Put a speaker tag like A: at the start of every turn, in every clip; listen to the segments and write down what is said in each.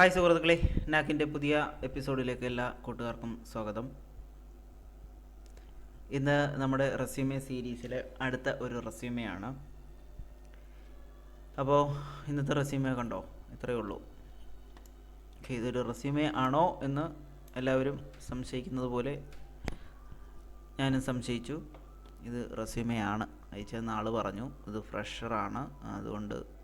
A: Hi സുഹൃത്തുക്കളെ നാക്കിന്റെ പുതിയ എപ്പിസോഡിലേക്ക് എല്ലാ കൂട്ടുകാർക്കും സ്വാഗതം. ഇന്ന് നമ്മുടെ റെസ്യൂമെ സീരീസിലെ അടുത്ത ഒരു റെസ്യൂമെയാണ്. അപ്പോൾ ഇന്നത്തെ റെസ്യൂമെ കണ്ടോ? ഇത്രയേ ഉള്ളൂ. ഓക്കെ ഇതൊരു റെസ്യൂമെ ആണോ എന്ന് എല്ലാവരും സംശയിക്കുന്നത് പോലെ ഞാനും സംശയിച്ചു. ഇത് റെസ്യൂമെയാണ്. അയച്ചെന്ന് ആൾ പറഞ്ഞു. ഇത് ഫ്രഷറാണ്. അതുകൊണ്ട്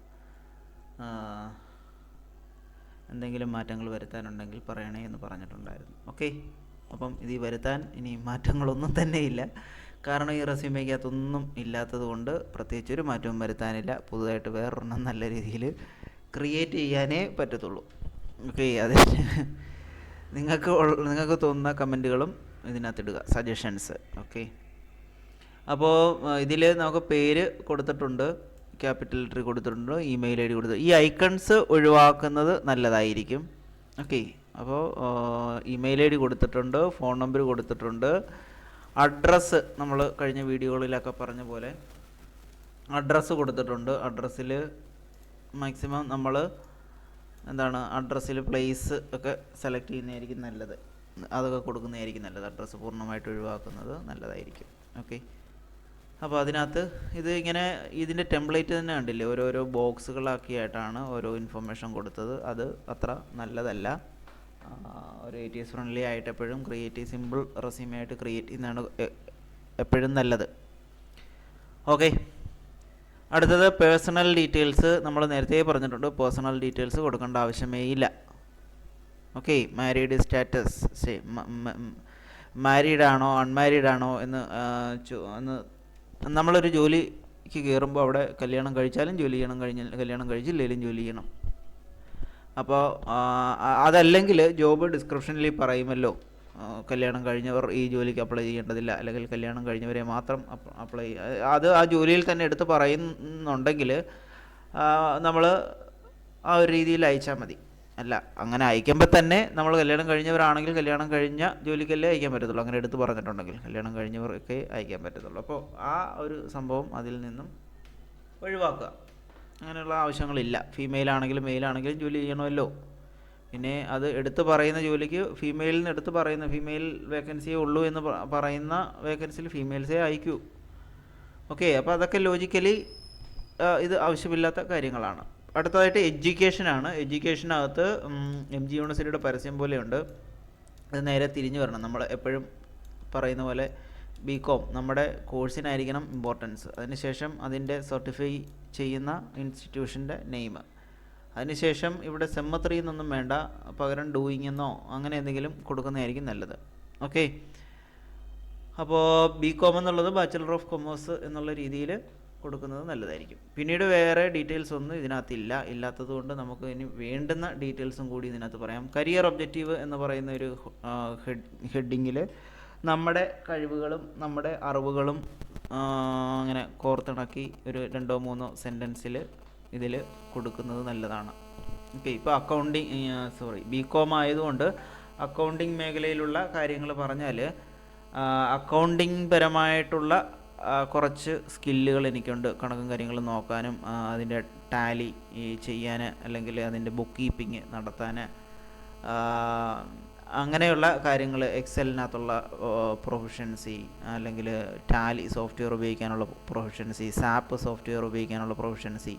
A: എന്തെങ്കിലും മാറ്റങ്ങൾ വരുത്താനുണ്ടെങ്കിൽ പറയണേ എന്ന് പറഞ്ഞിട്ടുണ്ടായിരുന്നു. ഓക്കെ അപ്പം ഇത് വരുത്താൻ ഇനി മാറ്റങ്ങളൊന്നും തന്നെ ഇല്ല. കാരണം ഈ റെസ്യൂമേക്കകത്തൊന്നും ഇല്ലാത്തത് കൊണ്ട് പ്രത്യേകിച്ച് ഒരു മാറ്റവും വരുത്താനില്ല. പുതുതായിട്ട് വേറൊരെണ്ണം നല്ല രീതിയിൽ ക്രിയേറ്റ് ചെയ്യാനേ പറ്റത്തുള്ളൂ. ഓക്കെ അതെ നിങ്ങൾക്ക് നിങ്ങൾക്ക് തോന്നുന്ന കമന്റുകളും ഇതിനകത്തിടുക. സജഷൻസ് ഓക്കെ അപ്പോൾ ഇതിൽ നമുക്ക് പേര് കൊടുത്തിട്ടുണ്ട്. ക്യാപിറ്റൽ ലെറ്റർ കൊടുത്തിട്ടുണ്ടോ? ഇമെയിൽ ഐ ഡി കൊടുത്തു ഈ ഐക്കൺസ് ഒഴിവാക്കുന്നത് നല്ലതായിരിക്കും. ഓക്കെ അപ്പോൾ ഇമെയിൽ ഐ ഡി കൊടുത്തിട്ടുണ്ട് ഫോൺ നമ്പർ കൊടുത്തിട്ടുണ്ട്. അഡ്രസ്സ് നമ്മൾ കഴിഞ്ഞ വീഡിയോകളിലൊക്കെ പറഞ്ഞ പോലെ അഡ്രസ്സ് കൊടുത്തിട്ടുണ്ട്. അഡ്രസ്സിൽ മാക്സിമം നമ്മൾ എന്താണ് അഡ്രസ്സിൽ പ്ലേസ് ഒക്കെ സെലക്ട് ചെയ്യുന്നതായിരിക്കും നല്ലത്. അതൊക്കെ കൊടുക്കുന്നതായിരിക്കും നല്ലത്. അഡ്രസ്സ് പൂർണമായിട്ട് ഒഴിവാക്കുന്നത് നല്ലതായിരിക്കും. ഓക്കെ അപ്പോൾ അതിനകത്ത് ഇത് ഇങ്ങനെ ഇതിന്റെ ടെംപ്ലേറ്റ് തന്നെ കണ്ടില്ലേ? ഓരോരോ ബോക്സുകളാക്കിയായിട്ടാണ് ഓരോ ഇൻഫർമേഷൻ കൊടുത്തത്. അത് അത്ര നല്ലതല്ല. ഒരു എ ടി എസ് ഫ്രണ്ട്ലി ആയിട്ട് എപ്പോഴും ക്രിയേറ്റീവ് സിമ്പിൾ റെസ്യൂമായിട്ട് ക്രിയേറ്റ് ചെയ്യുന്നതാണ് എപ്പോഴും നല്ലത്. ഓക്കെ അടുത്തത് പേഴ്സണൽ ഡീറ്റെയിൽസ് നമ്മൾ നേരത്തെ പറഞ്ഞിട്ടുണ്ട് പേഴ്സണൽ ഡീറ്റെയിൽസ് കൊടുക്കേണ്ട ആവശ്യമേ ഇല്ല. ഓക്കെ മാരീഡ് സ്റ്റാറ്റസ് മാരീഡ് ആണോ അൺമാരീഡ് ആണോ എന്ന് എന്ന് നമ്മളൊരു ജോലിക്ക് കയറുമ്പോൾ അവിടെ കല്യാണം കഴിച്ചാലും ജോലി ചെയ്യണം കഴിഞ്ഞ കല്യാണം കഴിച്ചില്ലെങ്കിലും ജോലി ചെയ്യണം. അപ്പോൾ അതല്ലെങ്കിൽ ജോബ് ഡിസ്ക്രിപ്ഷനിൽ പറയുമല്ലോ കല്യാണം കഴിഞ്ഞവർ ഈ ജോലിക്ക് അപ്ലൈ ചെയ്യേണ്ടതില്ല അല്ലെങ്കിൽ കല്യാണം കഴിഞ്ഞവരെ മാത്രം അപ്ലൈ അത് ആ ജോലിയിൽ തന്നെ എടുത്ത് പറയുന്നുണ്ടെങ്കിൽ നമ്മൾ ആ ഒരു രീതിയിൽ അയച്ചാൽ മതി. അല്ല അങ്ങനെ അയക്കുമ്പോൾ തന്നെ നമ്മൾ കല്യാണം കഴിഞ്ഞവരാണെങ്കിൽ കല്യാണം കഴിഞ്ഞ ജോലിക്കല്ലേ അയക്കാൻ പറ്റത്തുള്ളൂ. അങ്ങനെ എടുത്ത് പറഞ്ഞിട്ടുണ്ടെങ്കിൽ കല്യാണം കഴിഞ്ഞവർക്ക് അയക്കാൻ പറ്റത്തുള്ളൂ. അപ്പോൾ ആ ഒരു സംഭവം അതിൽ നിന്നും ഒഴിവാക്കുക. അങ്ങനെയുള്ള ആവശ്യങ്ങളില്ല. ഫീമെയിൽ ആണെങ്കിലും ആണെങ്കിലും ജോലി ചെയ്യണമല്ലോ. പിന്നെ അത് എടുത്ത് പറയുന്ന ജോലിക്ക് ഫീമെയിലിൽ നിന്ന് എടുത്ത് പറയുന്ന ഫീമെയിൽ വേക്കൻസിയേ ഉള്ളൂ എന്ന് പറയുന്ന വേക്കൻസിയിൽ ഫീമെയിൽസേ അയക്കൂ. ഓക്കെ അപ്പോൾ അതൊക്കെ ലോജിക്കലി ഇത് ആവശ്യമില്ലാത്ത കാര്യങ്ങളാണ്. അടുത്തതായിട്ട് എഡ്യൂക്കേഷനാണ് എഡ്യൂക്കേഷനകത്ത് എം ജി യൂണിവേഴ്സിറ്റിയുടെ പരസ്യം പോലെയുണ്ട്. അത് നേരെ തിരിഞ്ഞു വരണം. നമ്മൾ എപ്പോഴും പറയുന്ന പോലെ ബി കോം നമ്മുടെ കോഴ്സിനായിരിക്കണം ഇമ്പോർട്ടൻസ് അതിനുശേഷം അതിന്റെ സർട്ടിഫൈ ചെയ്യുന്ന ഇൻസ്റ്റിറ്റ്യൂഷന്റെ നെയിം അതിനുശേഷം ഇവിടെ സെമ്മത്രി എന്നൊന്നും വേണ്ട. പകരം ഡൂയിങ് എന്നോ അങ്ങനെ എന്തെങ്കിലും കൊടുക്കുന്നതായിരിക്കും നല്ലത്. ഓക്കെ അപ്പോൾ ബി കോം എന്നുള്ളത് ബാച്ചിലർ ഓഫ് കൊമേഴ്സ് എന്നുള്ള രീതിയിൽ കൊടുക്കുന്നത് നല്ലതായിരിക്കും. പിന്നീട് വേറെ ഡീറ്റെയിൽസ് ഒന്നും ഇതിനകത്തില്ല. ഇല്ലാത്തത് കൊണ്ട് നമുക്ക് ഇനി വേണ്ടുന്ന ഡീറ്റെയിൽസും കൂടി ഇതിനകത്ത് പറയാം. കരിയർ ഒബ്ജക്റ്റീവ് എന്ന് പറയുന്ന ഒരു ഹെഡിങ്ങിൽ നമ്മുടെ കഴിവുകളും നമ്മുടെ അറിവുകളും അങ്ങനെ കോർത്തിണക്കി ഒരു രണ്ടോ മൂന്നോ സെന്റൻസിൽ ഇതിൽ കൊടുക്കുന്നത് നല്ലതാണ്. ഓക്കെ ഇപ്പോൾ അക്കൗണ്ടിങ് സോറി ബി കോം ആയതുകൊണ്ട് അക്കൗണ്ടിങ് മേഖലയിലുള്ള കാര്യങ്ങൾ പറഞ്ഞാൽ അക്കൗണ്ടിങ് പരമായിട്ടുള്ള കുറച്ച് സ്കില്ലുകൾ എനിക്കുണ്ട്. കണക്കും കാര്യങ്ങളും നോക്കാനും അതിന്റെ ടാലി ചെയ്യാൻ അല്ലെങ്കിൽ അതിന്റെ ബുക്ക് കീപ്പിംഗ് നടത്താൻ അങ്ങനെയുള്ള കാര്യങ്ങൾ എക്സലിനകത്തുള്ള പ്രൊഫഷൻസി അല്ലെങ്കിൽ ടാലി സോഫ്റ്റ്വെയർ ഉപയോഗിക്കാനുള്ള പ്രൊഫഷൻസി സാപ്പ് സോഫ്റ്റ്വെയർ ഉപയോഗിക്കാനുള്ള പ്രൊഫഷൻസി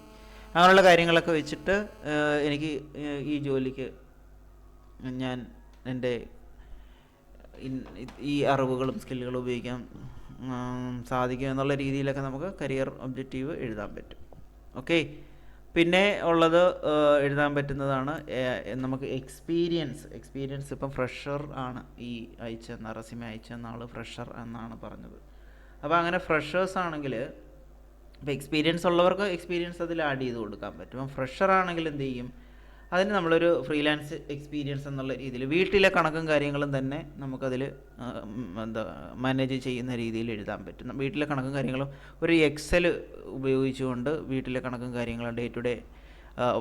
A: അങ്ങനെയുള്ള കാര്യങ്ങളൊക്കെ വെച്ചിട്ട് എനിക്ക് ഈ- ജോലിക്ക് ഞാൻ എന്റെ ഈ അറിവുകളും സ്കില്ലുകളും ഉപയോഗിക്കാൻ സാധിക്കും എന്നുള്ള രീതിയിലൊക്കെ നമുക്ക് കരിയർ ഒബ്ജക്റ്റീവ് എഴുതാൻ പറ്റും. ഓക്കെ പിന്നെ ഉള്ളത് എഴുതാൻ പറ്റുന്നതാണ് നമുക്ക് എക്സ്പീരിയൻസ് എക്സ്പീരിയൻസ് ഇപ്പം ഫ്രഷർ ആണ്. ഈ അയച്ചെന്ന റെസിമ അയച്ചെന്ന ആൾ ഫ്രഷർ എന്നാണ് പറഞ്ഞത്. അപ്പോൾ അങ്ങനെ ഫ്രഷേഴ്സ് ആണെങ്കിൽ ഇപ്പോൾ എക്സ്പീരിയൻസ് ഉള്ളവർക്ക് എക്സ്പീരിയൻസ് അതിൽ ആഡ് ചെയ്ത് കൊടുക്കാൻ പറ്റും. അപ്പം ഫ്രഷർ ആണെങ്കിൽ എന്ത് ചെയ്യും? അതിന് നമ്മളൊരു ഫ്രീലാൻസ് എക്സ്പീരിയൻസ് എന്നുള്ള രീതിയിൽ വീട്ടിലെ കണക്കും കാര്യങ്ങളും തന്നെ നമുക്കതിൽ എന്താ മാനേജ് ചെയ്യുന്ന രീതിയിൽ എഴുതാൻ പറ്റും. വീട്ടിലെ കണക്കും കാര്യങ്ങളും ഒരു എക്സൽ ഉപയോഗിച്ചുകൊണ്ട് വീട്ടിലെ കണക്കും കാര്യങ്ങളും ഡേ ടു ഡേ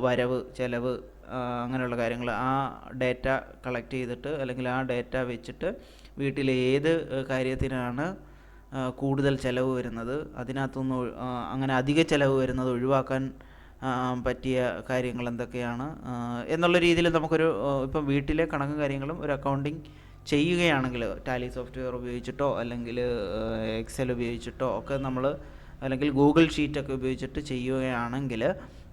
A: വരവ് ചിലവ് അങ്ങനെയുള്ള കാര്യങ്ങൾ ആ ഡേറ്റ കളക്ട് ചെയ്തിട്ട് അല്ലെങ്കിൽ ആ ഡേറ്റ വെച്ചിട്ട് വീട്ടിലെ ഏത് കാര്യത്തിനാണ് കൂടുതൽ ചിലവ് വരുന്നത് അതിനകത്തുനിന്ന് അങ്ങനെ അധിക ചിലവ് വരുന്നത് ഒഴിവാക്കാൻ പറ്റിയ കാര്യങ്ങൾ എന്തൊക്കെയാണ്? എന്നുള്ള രീതിയിൽ നമുക്കൊരു ഇപ്പം വീട്ടിലെ കണക്കും കാര്യങ്ങളും ഒരു അക്കൗണ്ടിങ് ചെയ്യുകയാണെങ്കിൽ ടാലി സോഫ്റ്റ്വെയർ ഉപയോഗിച്ചിട്ടോ അല്ലെങ്കിൽ എക്സൽ ഉപയോഗിച്ചിട്ടോ ഒക്കെ നമ്മൾ അല്ലെങ്കിൽ ഗൂഗിൾ ഷീറ്റൊക്കെ ഉപയോഗിച്ചിട്ട് ചെയ്യുകയാണെങ്കിൽ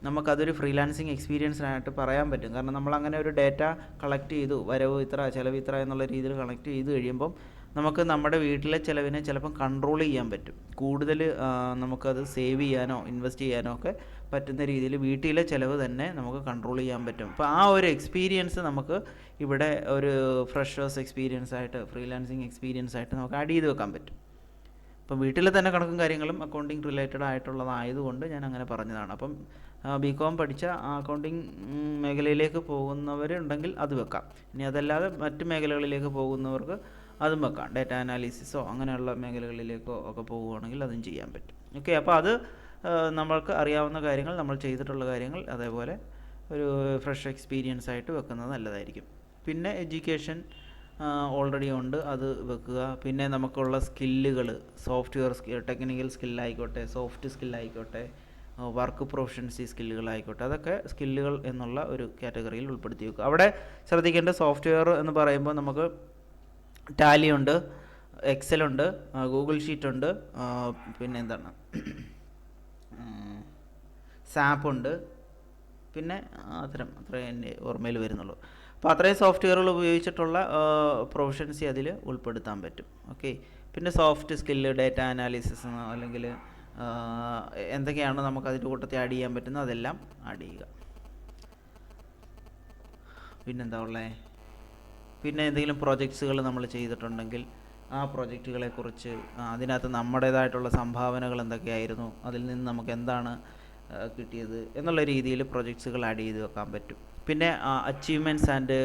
A: നമുക്കതൊരു ഫ്രീലാൻസിങ് എക്സ്പീരിയൻസിനായിട്ട് പറയാൻ പറ്റും. കാരണം നമ്മൾ അങ്ങനെ ഒരു ഡേറ്റ കളക്ട് ചെയ്തു വരവ് ഇത്ര ചിലവ് ഇത്ര എന്നുള്ള രീതിയിൽ കളക്ട് ചെയ്ത് കഴിയുമ്പം നമുക്ക് നമ്മുടെ വീട്ടിലെ ചിലവിനെ ചിലപ്പം കൺട്രോൾ ചെയ്യാൻ പറ്റും. കൂടുതൽ നമുക്കത് സേവ് ചെയ്യാനോ ഇൻവെസ്റ്റ് ചെയ്യാനോ ഒക്കെ പറ്റുന്ന രീതിയിൽ വീട്ടിലെ ചിലവ് തന്നെ നമുക്ക് കൺട്രോൾ ചെയ്യാൻ പറ്റും. അപ്പോൾ ആ ഒരു എക്സ്പീരിയൻസ് നമുക്ക് ഇവിടെ ഒരു ഫ്രഷേഴ്സ് എക്സ്പീരിയൻസ് ആയിട്ട് ഫ്രീലാൻസിങ് എക്സ്പീരിയൻസ് ആയിട്ട് നമുക്ക് ആഡ് ചെയ്ത് വെക്കാൻ പറ്റും. അപ്പം വീട്ടിലെ തന്നെ കണക്കും കാര്യങ്ങളും അക്കൗണ്ടിങ് റിലേറ്റഡ് ആയിട്ടുള്ളതായതുകൊണ്ട് ഞാൻ അങ്ങനെ പറഞ്ഞതാണ്. അപ്പം ബി കോം പഠിച്ച അക്കൗണ്ടിങ് മേഖലയിലേക്ക് പോകുന്നവരുണ്ടെങ്കിൽ അത് വെക്കാം. ഇനി അതല്ലാതെ മറ്റ് മേഖലകളിലേക്ക് പോകുന്നവർക്ക് അതും വെക്കാം. ഡേറ്റ അനാലിസിസോ അങ്ങനെയുള്ള മേഖലകളിലേക്കോ ഒക്കെ പോവുകയാണെങ്കിൽ അതും ചെയ്യാൻ പറ്റും. ഓക്കെ അപ്പോൾ അത് നമ്മൾക്ക് അറിയാവുന്ന കാര്യങ്ങൾ നമ്മൾ ചെയ്തിട്ടുള്ള കാര്യങ്ങൾ അതേപോലെ ഒരു ഫ്രഷ് എക്സ്പീരിയൻസ് ആയിട്ട് വെക്കുന്നത് നല്ലതായിരിക്കും. പിന്നെ എഡ്യൂക്കേഷൻ ഓൾറെഡി ഉണ്ട് അത് വെക്കുക. പിന്നെ നമുക്കുള്ള സ്കില്ലുകൾ സോഫ്റ്റ്വെയർ സ്കിൽ ടെക്നിക്കൽ സ്കില്ലായിക്കോട്ടെ സോഫ്റ്റ് സ്കില്ലായിക്കോട്ടെ വർക്ക് പ്രൊഫഷൻസി സ്കില്ലുകളായിക്കോട്ടെ അതൊക്കെ സ്കില്ലുകൾ എന്നുള്ള ഒരു കാറ്റഗറിയിൽ ഉൾപ്പെടുത്തി വെക്കുക. അവിടെ ശ്രദ്ധിക്കേണ്ട സോഫ്റ്റ്വെയർ എന്ന് പറയുമ്പോൾ നമുക്ക് ടാലി ഉണ്ട് എക്സൽ ഉണ്ട് ഗൂഗിൾ ഷീറ്റ് ഉണ്ട് ആ, പിന്നെ എന്താണ്? സാപ്പ് ഉണ്ട് പിന്നെ അത്തരം അത്രയും എന്റെ ഓർമ്മയിൽ വരുന്നുള്ളൂ. അപ്പോൾ അത്രയും സോഫ്റ്റ്വെയറുകൾ ഉപയോഗിച്ചിട്ടുള്ള പ്രൊഫഷൻസി അതിൽ ഉൾപ്പെടുത്താൻ പറ്റും. ഓക്കെ? പിന്നെ സോഫ്റ്റ് സ്കില്ല് ഡേറ്റ അനാലിസിസ് അല്ലെങ്കിൽ എന്തൊക്കെയാണ് നമുക്ക് അതിന്റെ കൂട്ടത്തിൽ ആഡ് ചെയ്യാൻ പറ്റുന്നത് അതെല്ലാം ആഡ് ചെയ്യുക. പിന്നെന്താ ഉള്ളത് പിന്നെ എന്തെങ്കിലും പ്രോജക്ട്സുകൾ നമ്മൾ ചെയ്തിട്ടുണ്ടെങ്കിൽ ആ പ്രൊജക്റ്റുകളെക്കുറിച്ച് അതിനകത്ത് നമ്മുടേതായിട്ടുള്ള സംഭാവനകൾ എന്തൊക്കെയായിരുന്നു? അതിൽ നിന്ന് നമുക്ക് എന്താണ് കിട്ടിയത് എന്നുള്ള രീതിയിൽ പ്രൊജക്ട്സുകൾ ആഡ് ചെയ്ത് വെക്കാൻ പറ്റും. പിന്നെ അച്ചീവ്മെന്റ്സ് ആൻഡ്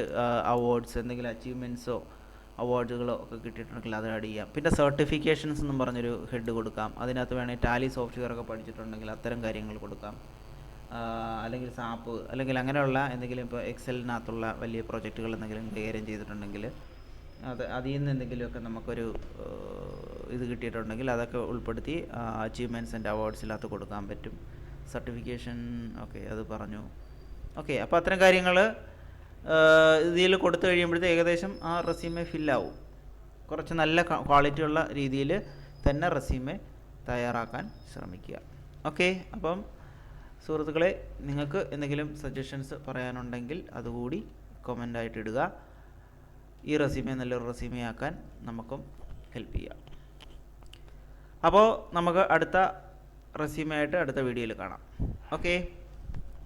A: അവാർഡ്സ് എന്തെങ്കിലും അച്ചീവ്മെന്റ്സോ അവാർഡുകളോ ഒക്കെ കിട്ടിയിട്ടുണ്ടെങ്കിൽ അത് ആഡ് ചെയ്യാം. പിന്നെ സർട്ടിഫിക്കേഷൻസ് എന്നും പറഞ്ഞൊരു ഹെഡ് കൊടുക്കാം. അതിനകത്ത് വേണമെങ്കിൽ ടാലി സോഫ്റ്റ്വെയർ ഒക്കെ പഠിച്ചിട്ടുണ്ടെങ്കിൽ അത്തരം കാര്യങ്ങൾ കൊടുക്കാം. അല്ലെങ്കിൽ സാപ്പ് അല്ലെങ്കിൽ അങ്ങനെയുള്ള എന്തെങ്കിലും ഇപ്പോൾ എക്സലിനകത്തുള്ള വലിയ പ്രൊജക്റ്റുകൾ എന്തെങ്കിലും കൈകാര്യം ചെയ്തിട്ടുണ്ടെങ്കിൽ അത് അതിൽ നിന്ന് എന്തെങ്കിലുമൊക്കെ നമുക്കൊരു ഇത് കിട്ടിയിട്ടുണ്ടെങ്കിൽ അതൊക്കെ ഉൾപ്പെടുത്തി അച്ചീവ്മെന്റ്സ് ആൻഡ് അവാർഡ്സിനകത്ത് കൊടുക്കാൻ പറ്റും. സർട്ടിഫിക്കേഷൻ ഓക്കെ അത് പറഞ്ഞു. ഓക്കെ അപ്പോൾ അത്തരം കാര്യങ്ങൾ ഇതിൽ കൊടുത്തു കഴിയുമ്പോഴത്തെ ഏകദേശം ആ റെസ്യൂമെ ഫില്ലാവും. കുറച്ച് നല്ല ക്വാളിറ്റി ഉള്ള രീതിയിൽ തന്നെ റെസ്യൂമെ തയ്യാറാക്കാൻ ശ്രമിക്കുക. ഓക്കെ അപ്പം സുഹൃത്തുക്കളെ നിങ്ങൾക്ക് എന്തെങ്കിലും സജഷൻസ് പറയാനുണ്ടെങ്കിൽ അതുകൂടി കമന്റായിട്ട് ഇടുക. ഈ റെസ്യൂമെ നല്ലൊരു റെസ്യൂമെ ആക്കാൻ നമുക്കും ഹെൽപ്പ് ചെയ്യാം. അപ്പോൾ നമുക്ക് അടുത്ത റെസ്യൂമെ ആയിട്ട് അടുത്ത വീഡിയോയിൽ കാണാം. ഓക്കെ?